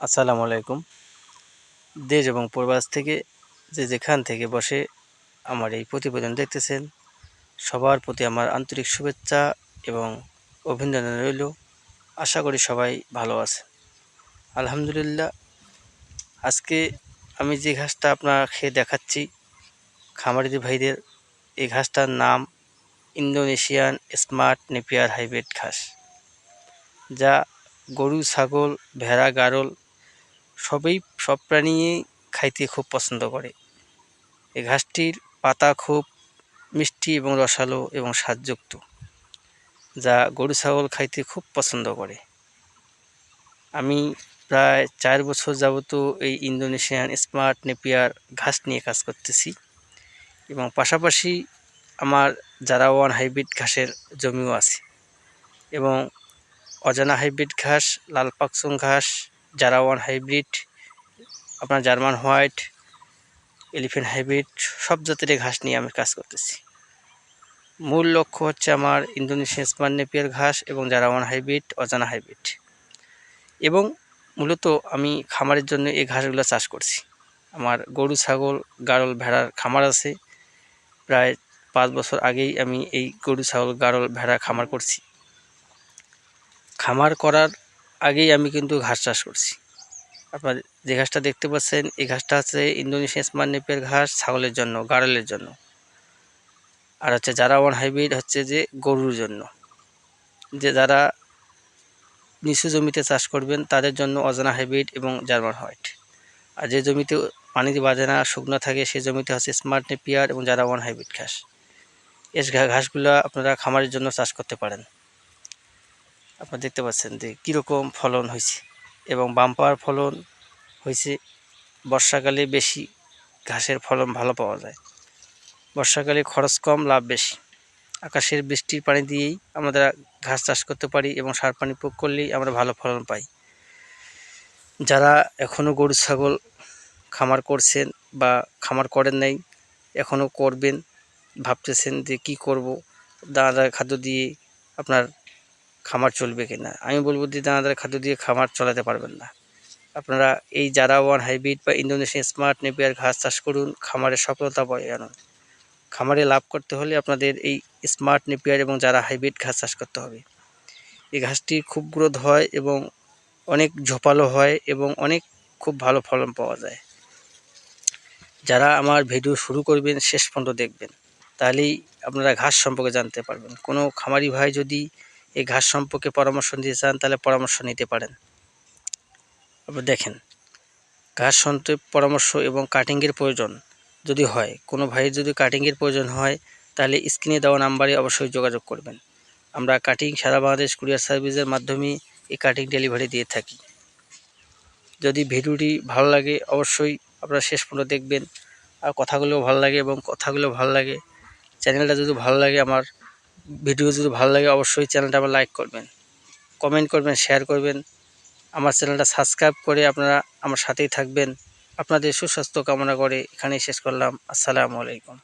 আসসালামু আলাইকুম। দেশ এবং প্রবাস থেকে যে যেখান থেকে বসে আমার এই প্রতিবেদন দেখতেছেন, সবার প্রতি আমার আন্তরিক শুভেচ্ছা এবং অভিনন্দন রইল। আশা করি সবাই ভালো আছে আলহামদুলিল্লাহ, আজকে আমি যে ঘাসটা আপনার খেয়ে দেখাচ্ছি, খামারিদি ভাইদের, এই ঘাসটার নাম ইন্দোনেশিয়ান স্মার্ট নেপিয়ার হাইব্রিড ঘাস, যা গরু, ছাগল, ভেড়া, গারল সবই সব প্রাণীই খাইতে খুব পছন্দ করে। এই ঘাসটির পাতা খুব মিষ্টি এবং রসালো এবং স্বাদযুক্ত, যা গরু, ছাগল খাইতে খুব পছন্দ করে। আমি প্রায় চার বছর যাবত এই ইন্দোনেশিয়ান স্মার্ট নেপিয়ার ঘাস নিয়ে কাজ করতেছি এবং পাশাপাশি আমার যারা ওয়ান হাইব্রিড ঘাসের জমিও আছে এবং অজানা হাইব্রিড ঘাস, লাল পাকসুং ঘাস, জারাওয়ান হাইব্রিড, আপনার জার্মান হোয়াইট, এলিফেন্ট হাইব্রিড, সব জাতের ঘাস নিয়ে আমি কাজ করতেছি। মূল লক্ষ্য হচ্ছে আমার ইন্দোনেশিয়ান স্মার্ট নেপিয়ার ঘাস এবং যারা ওয়ান হাইব্রিড, অজানা হাইব্রিড। এবং মূলত আমি খামারের জন্য এই ঘাসগুলো চাষ করছি। আমার গরু, ছাগল গাড়ল ভেড়ার খামার আছে। প্রায় পাঁচ বছর আগেই আমি এই গরু, ছাগল গাড়ল ভেড়া খামার করছি। খামার করার আগেই আমি কিন্তু ঘাস চাষ করছি। আপনার যে ঘাসটা দেখতে পাচ্ছেন, এই ঘাসটা হচ্ছে ইন্দোনেশিয়া স্মার্ট নেপের ঘাস, ছাগলের জন্য, গাড়লের জন্য। আর হচ্ছে যারা ওয়ান হাইব্রিড হচ্ছে যে গরুর জন্য। যে যারা নিচু জমিতে চাষ করবেন, তাদের জন্য অজানা হাইব্রিড এবং জার্মান হোয়াইট আর যে জমিতে পানি বাজে না, শুকনো থাকে, সে জমিতে হচ্ছে স্মার্ট নেপিয়ার এবং যারা ওয়ান হাইব্রিড ঘাস। এস ঘাসগুলো আপনারা খামারের জন্য চাষ করতে পারেন। আপনারা দেখতে পাচ্ছেন যে কীরকম ফলন হয়েছে এবং বাম্পার ফলন হয়েছে। বর্ষাকালে বেশি ঘাসের ফলন ভালো পাওয়া যায়। বর্ষাকালে খরচ কম, লাভ বেশি। আকাশের বৃষ্টির পানি দিয়েই আমরা ঘাস চাষ করতে পারি এবং সার পানি প্রয়োগ করলেই আমরা ভালো ফলন পাই। যারা এখনও গরু, ছাগল খামার করছেন বা খামার করেন নাই এখনও করবেন, ভাবতেছেন যে কি করব? দানাদার খাদ্য দিয়ে আপনার খামার চলবে কি না আমি বলব যে দানাদার খাদ্য দিয়ে খামার চালাতে পারবেন না। আপনারা এই যারা ওয়ান হাইব্রিড বা ইন্দোনেশিয়ান স্মার্ট নেপিয়ার ঘাস চাষ করুন খামারের সফলতা বয়ে আনুন। খামারে লাভ করতে হলে আপনাদের এই স্মার্ট নেপিয়ার এবং যারা হাইব্রিড ঘাস চাষ করতে হবে। এই ঘাসটি খুব গ্রোথ হয় এবং অনেক ঝোপালো হয় এবং অনেক খুব ভালো ফলন পাওয়া যায়। যারা আমার ভিডিও শুরু করবেন, শেষ পর্যন্ত দেখবেন, তাহলেই আপনারা ঘাস সম্পর্কে জানতে পারবেন। কোনো খামারি ভাই যদি এই ঘাস সম্পর্কে পরামর্শ নিতে চান, তাহলে পরামর্শ নিতে পারেন। আপনি দেখেন, ঘাস সন্তে পরামর্শ এবং কাটিংয়ের প্রয়োজন যদি হয়, কোনো ভাইয়ের যদি কাটিংয়ের প্রয়োজন হয়, তাহলে স্ক্রিনে দেওয়া নাম্বারে অবশ্যই যোগাযোগ করবেন। আমরা কাটিং সারা বাংলাদেশ কুরিয়ার সার্ভিসের মাধ্যমে এই কাটিং ডেলিভারি দিয়ে থাকি। যদি ভিডিওটি ভালো লাগে, অবশ্যই আপনারা শেষ পর্যন্ত দেখবেন। আর কথাগুলো ভালো লাগে এবং কথাগুলো ভালো লাগে, চ্যানেলটা যদি ভালো লাগে আমার ভিডিও যদি ভালো লাগে, অবশ্যই চ্যানেলটা আবার লাইক করবেন। কমেন্ট করবেন শেয়ার করবেন। আমার চ্যানেলটা সাবস্ক্রাইব করে আপনারা আমার সাথেই থাকবেন। আপনাদের সুস্বাস্থ্য কামনা করে এখানেই শেষ করলাম। আসসালামু আলাইকুম।